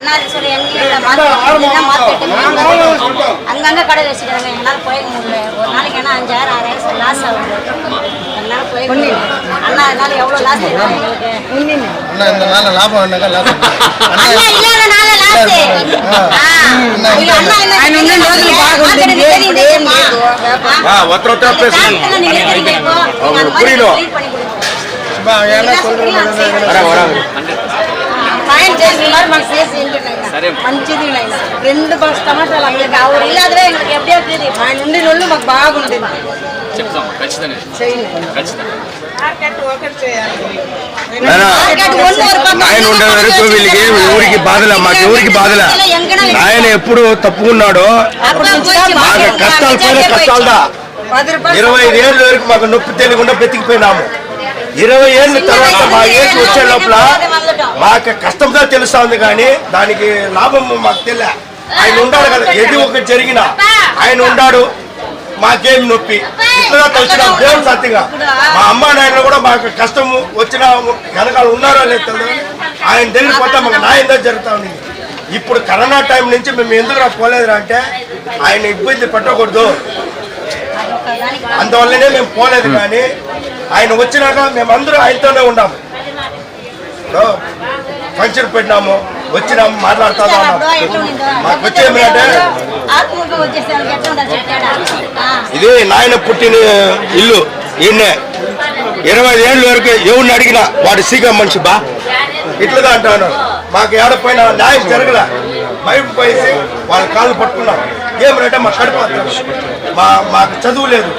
அண்ணாதீஸ்வரர் எண்ணியில் ஒரு நாளைக்கு அஞ்சாயிரம் ஆறாயிரம் லாஸ் ஆகுது. அண்ணா புரியல ఉన్న రోజులు బాగుంటుంది. ஆ, ஒருத்தர் ஒருத்தர் பேசுங்க. அவங்களுக்கு புரியணும். இப்போ என்ன சொல்றது வரா வராங்க ఆయన చేసిన మరి మాకు చేసి ఏంటంటే మంచిది నాయన రెండు బస్ టమాటాలు అమ్మలేదు அவர் இல்லாதவே எங்களுக்கு எப்படியோ இருக்குது ఆయన ఉండి రోజులు మాకు బాగుండేది చెప్తాం ఖచ్చితంగా చేయండి ఖచ్చితంగా ఆయన ఉండే వరకు వీళ్ళకి ఊరికి బాధలే మాకు ఊరికి బాధలే ఆయన ఎప్పుడు తప్పుకున్నాడో మాకు కష్టాలు పైన కష్టాలదా పది రూపాయలు ఇరవై ఐదు ఏళ్ళ వరకు మాకు నొప్పి తెలియకుండా బతికిపోయినాము ఇరవై ఏళ్ళ తర్వాత మా ఏజ్ వచ్చే లోపల మాకు కష్టంతో తెలుస్తా ఉంది కానీ దానికి లాభం మాకు తెలియ ఆయన ఉండాడు కదా. ఏది ఒకటి జరిగినా ఆయన ఉండాడు. మాకేం నొప్పి. ఇట్లా తెలిసిన? దేవుడు సత్యంగా మా అమ్మ నాయనలు కూడా మాకు కష్టం వచ్చిన వెనకాల ఉన్నారో లేదు ఆయన దగ్గర పోతే మాకు దగ్గర జరుగుతా ఉంది. ఇప్పుడు కరోనా టైం నుంచి మేము ఎందుకు పోలేదు అంటే ఆయన ఇబ్బంది పెట్టకూడదు. అందువల్లనే మేము పోలేదు కానీ ఆయన వచ్చినాక మేమందరూ ఆయనతోనే ఉన్నాము ఫంక్షన్ పెట్టినాము వచ్చినాము మాట్లాడుతా మాకు ఆ. ఇది నాయన పుట్టిన ఇల్లు ఈయన్నే. ఇరవై ఏళ్ళ వరకు ఎవరిని అడిగినా వాడు సీగా మనిషి బా. ఇట్లుగా అంటాను. మాకు ఏడపోయిన న్యాయం జరగలే. బయట పోయేసి వాళ్ళ కాళ్ళు పట్టుకున్నాం. ఏమంటే మా కడుపు. మా మాకు చదువు లేదు.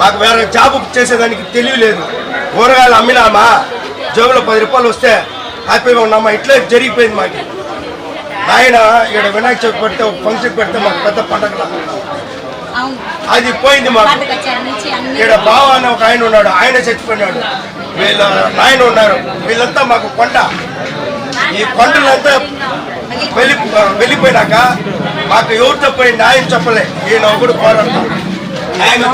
మాకు వేరే జాబ్ చేసేదానికి తెలివి లేదు కూరగాయలు అమ్మినామా? జోబులో పది రూపాయలు వస్తే హ్యాపీగా ఉన్నామా? ఇట్లే జరిగిపోయింది మాకు. ఆయన ఇక్కడ వినాయక చవితి పెడితే ఒక ఫంక్షన్ పెడితే మాకు పెద్ద పండగ అది పోయింది మాకు. ఇక్కడ బావ అనే ఒక ఆయన ఉన్నాడు. ఆయన చచ్చిపోయినాడు. వీళ్ళ నాయన ఉన్నారు. వీళ్ళంతా మాకు కొండ. ఈ కొండలంతా వెళ్ళి వెళ్ళిపోయినాక మాకు ఎవరితో పోయి న్యాయం చెప్పలే? ఈయన ఒకడు పోరాడతాడు ఆయన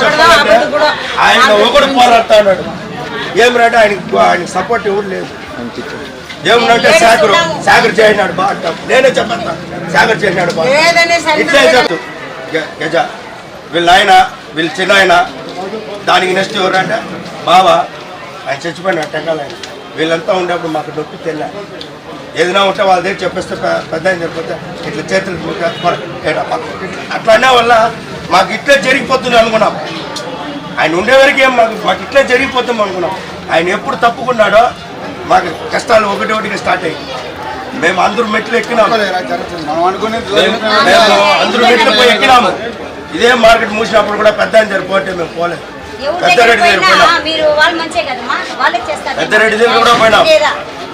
ఆయన ఒకడు పోరాడుతా ఉన్నాడు ఏమిరంటే ఆయనకి ఆయనకి సపోర్ట్ ఎవరు లేదు ఏమనంటే శాఖరు శాఖరు చేయనాడు బా అంటాం నేనే చెప్పేస్తా శాఖరు చేయనాడు బా. ఇట్లే చెప్తూ గజ. వీళ్ళ ఆయన వీళ్ళ చిన్న ఆయన. దానికి నెక్స్ట్ ఎవరంటే బావ. ఆయన చచ్చిపోయిన టెంకాల ఆయన. వీళ్ళంతా ఉండేప్పుడు మాకు నొప్పి తెల్ల. ఏదైనా ఉంటే వాళ్ళ దగ్గర చెప్పేస్తే పెద్ద ఆయన చెప్పితే ఇట్లా చేతులు ముక్క, కొర, ఏడ, పక్క, ఇట్లా. అట్లా అనే వల్ల మాకు ఇట్లే జరిగిపోతుంది అనుకున్నాం. ఆయన ఉండే వరకు ఏం మాకు మాకు ఇట్లే జరిగిపోతాం అనుకున్నాం. ఆయన ఎప్పుడు తప్పుకున్నాడో మాకు కష్టాలు ఒకటి ఒకటిగా స్టార్ట్ అయ్యి మేము అందరూ మెట్లు ఎక్కినాం. జరుగుతుంది మనం అనుకునేది మేము మేము అందరూ మెట్లు పోయి ఎక్కినాము. ఇదే మార్కెట్ మూసినప్పుడు కూడా పెద్ద ఆయన జరిపోతే మేము పోలేదు ఎవరి పెద్ద దగ్గర పోయినా దగ్గర కూడా పోయినాం?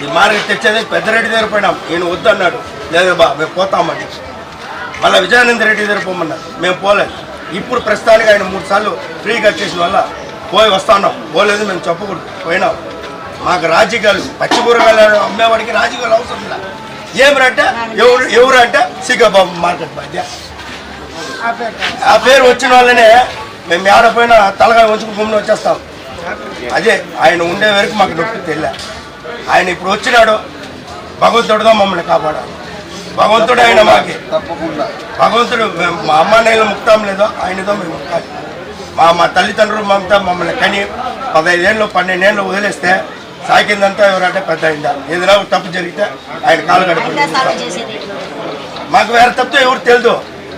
ఈ మార్కెట్ తెచ్చేది పెద్ద రెడ్డి దగ్గర పోయినాం. ఈయన వద్దన్నాడు. లేదు బా మేము పోతామని మళ్ళీ విజయానంద రెడ్డి దగ్గర పోమన్నారు. మేము పోలేదు. ఇప్పుడు ప్రస్తుతానికి ఆయన మూడు సార్లు ఫ్రీగా చేసిన వల్ల పోయి వస్తా ఉన్నాం. పోలేదు మేము చెప్పకూడదు. పోయినాం. మాకు రాజకీయాలు పచ్చి కూరగాయలు అమ్మేవాడికి రాజకీయాలు అవసరం లేదు ఏమిరంటే ఎవరు ఎవరు అంటే సిగ్గబాబు మార్కెట్ మధ్య ఆ పేరు వచ్చిన వాళ్ళనే మేము ఏడపోయినా తలకాయ ఉంచుకుని గుమ్మిని వచ్చేస్తాం. అదే ఆయన ఉండే వరకు మాకు నొప్పి తెలియ ఆయన ఇప్పుడు వచ్చినాడు. భగవంతుడుగా మమ్మల్ని కాపాడాలి. భగవంతుడు ఆయన మాకి. తప్పకుండా. భగవంతుడు మా అమ్మ నీళ్ళు ముక్తాం లేదో? ఆయనతో మేము ముక్తాలి మా మా తల్లిదండ్రులు మమతా మమ్మల్ని కని పదహైదేళ్ళు పన్నెండేళ్ళు వదిలేస్తే సాకిందంతా ఎవరంటే పెద్ద అయిందా ఏదైనా తప్పు జరిగితే ఆయన కాలు ఇంకా గడుపు సాల్వ్ చేసేది మాకు వేరే తప్పితే ఎవరు తెలియదు.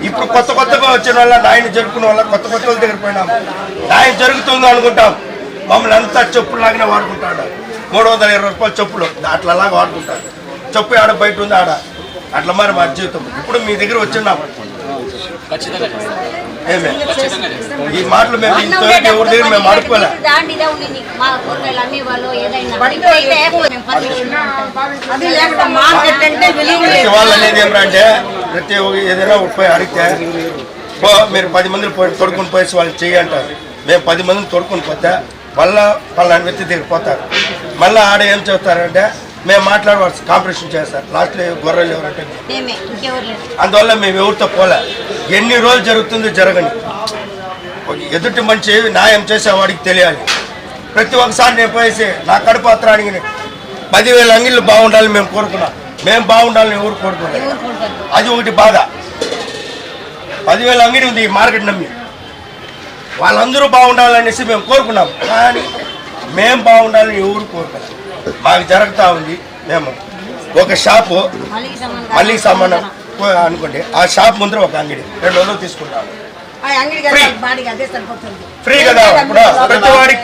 ఇప్పుడు కొత్త కొత్తగా వచ్చిన వల్ల నాయన జరుపుకున్న వల్ల కొత్త కొత్త వాళ్ళ దగ్గర పోయినాం నాయన జరుగుతుందో అనుకుంటాం. మమ్మల్ని అంతా చెప్పులాగానే వాడుకుంటాడు. మూడు వందల ఇరవై రూపాయలు చెప్పులు అట్లా అలాగా వాడుకుంటారు చెప్పు ఆడ బయట ఉంది ఆడ. అట్లా మరి మా జీవితం. ఇప్పుడు మీ దగ్గర వచ్చిన్నాం. ఖచ్చితంగా చేస్తాం ఏమే? ఖచ్చితంగా చేస్తాం ఈ మాటలు మేము అన్నం ఇంతవరకు ఎవరి దగ్గర మేము ఆడుకోలే దాండిదే ఉండింది మా కూరగాయలు అమ్మే వాళ్ళు ఏదైనా ఇప్పుడైతే మేము పర్మిషన్ అది లేకుండా మార్కెట్ అంటే విలువ ప్రతి లేదు. వాళ్ళు అనేది ఏమంటే ప్రతి ఒక్క ఏదైనా ఒక పోయి అడిగితే పో మీరు పది మందిని పోయి తొడుకుని పోయేసి వాళ్ళు చెయ్యి అంటారు. మేము పది మందిని తొడుకుని పోతే మళ్ళా పలానా వ్యక్తి దగ్గర పోతారు. మళ్ళీ ఆడ ఏం చేస్తారంటే మేము మాట్లాడి వాళ్ళు కాంపిటీషన్ చేస్తారు లాస్ట్లో గొర్రెలు ఎవరంటే అందువల్ల మేము ఎవరితో పోలే. ఎన్ని రోజులు జరుగుతుందో జరగని. ఎదుటి మనిషి న్యాయం చేసేవాడికి తెలియాలి. ప్రతి ఒక్కసారి నేను పోయేసి నా కడుపు అత్రానికి పదివేల అంగిళ్ళు బాగుండాలని మేము కోరుకున్నాం. మేము బాగుండాలని ఎవరు కొడతారు అది ఒకటి బాధ. పదివేల అంగడి ఉంది ఈ మార్కెట్ నమ్మి. వాళ్ళందరూ బాగుండాలనేసి మేము కోరుకున్నాం. కానీ మేము బాగుండాలని ఎవరు కోరుకోలేదు. మాకు జరుగుతూ ఉంది. మేము ఒక షాపు మళ్ళీ సామాన్ అనుకోండి. ఆ షాప్ ముందర ఒక అంగడి. రెండు వందలు తీసుకుంటాం ఆ అంగడికి Free. వెళ్ళాలి, బాడీకి అదే సరిపోతుంది. ఫ్రీ కదా ప్రతి వాడికి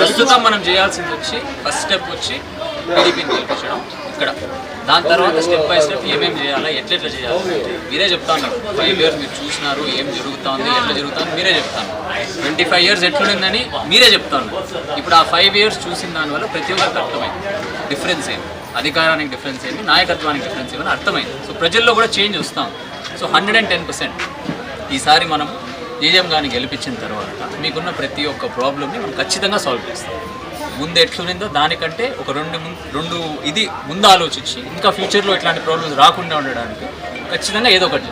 ప్రస్తుతం మనం చేయాల్సింది వచ్చి ఫస్ట్ స్టెప్ వచ్చి ఇక్కడ దాని తర్వాత స్టెప్ బై స్టెప్ ఏమేమి చేయాలా ఎట్లెట్లా చేయాలి? మీరే చెప్తా ఉన్నారు ఫైవ్ ఇయర్స్ మీరు చూసినారు ఏం జరుగుతుంది ఎట్లా జరుగుతుంది మీరే చెప్తాను ట్వంటీ ఫైవ్ ఇయర్స్ ఎట్లుందని మీరే చెప్తాను ఇప్పుడు ఆ ఫైవ్ ఇయర్స్ చూసిన దానివల్ల ప్రతి ఒక్కరికి అర్థమైంది. డిఫరెన్స్ ఏంటి అధికారానికి డిఫరెన్స్ ఏంటి నాయకత్వానికి డిఫరెన్స్ ఏమని అర్థమైంది. సో ప్రజల్లో కూడా చేంజ్ వస్తాం. So hundred and ten percent ఈసారి మనం ఏజెం కానీ గెలిపించిన తర్వాత మీకున్న ప్రతి ఒక్క ప్రాబ్లమ్ని మనం ఖచ్చితంగా సాల్వ్ చేస్తాం. ముందు ఎట్లుందో దానికంటే ఒక రెండు రెండు ఇది ముందు ఆలోచించి ఇంకా ఫ్యూచర్లో ఇట్లాంటి ప్రాబ్లమ్స్ రాకుండా ఉండడానికి ఖచ్చితంగా ఏదో ఒకటి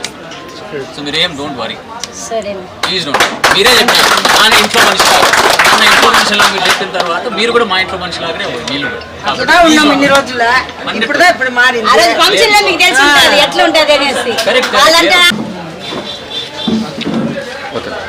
సో మీరు ఏం డోంట్ వరీ సరే ప్లీజ్ డోంట్ మీరే చెప్పారు నాన్న ఇంట్లో మనిషిలాగా నాన్న ఇంట్లో మనిషిలా మీరు చెప్పిన తర్వాత మీరు కూడా మా ఇంట్లో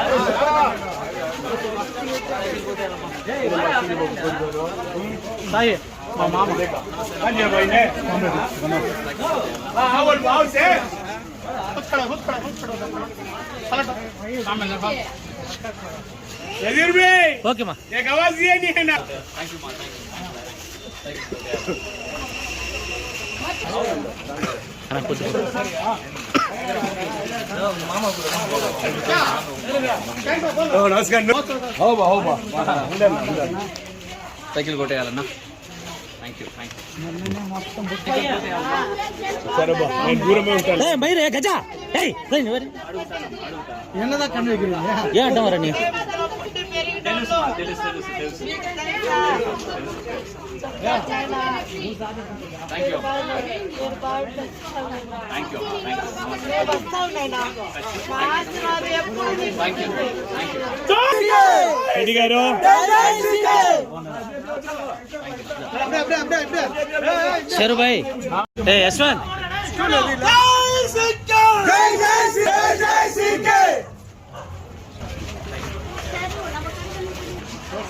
please ఇన్ని don't. రోజుల ఇప్పుడుదా ఇప్పుడు మారింది అదే ఫంక్షన్లో మీకు తెలిసి ఉంటుంది ఎట్లా ఉంటుంది అనేసి Correct, correct. వాళ్ళంటే రానమ్మ, రాను, please. పిలుచుకోమాట రానమ్మ, రాను. ఓకే సార్ వస్తే కదా ఎందుకు సిగ్గుపడతా ఇంకా సైకిల్ కొట్టేయాలన్నా thank you thank you thank you thank you thank you thank you Sheru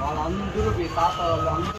వాళ్ళందరూ మీ తాత వాళ్ళు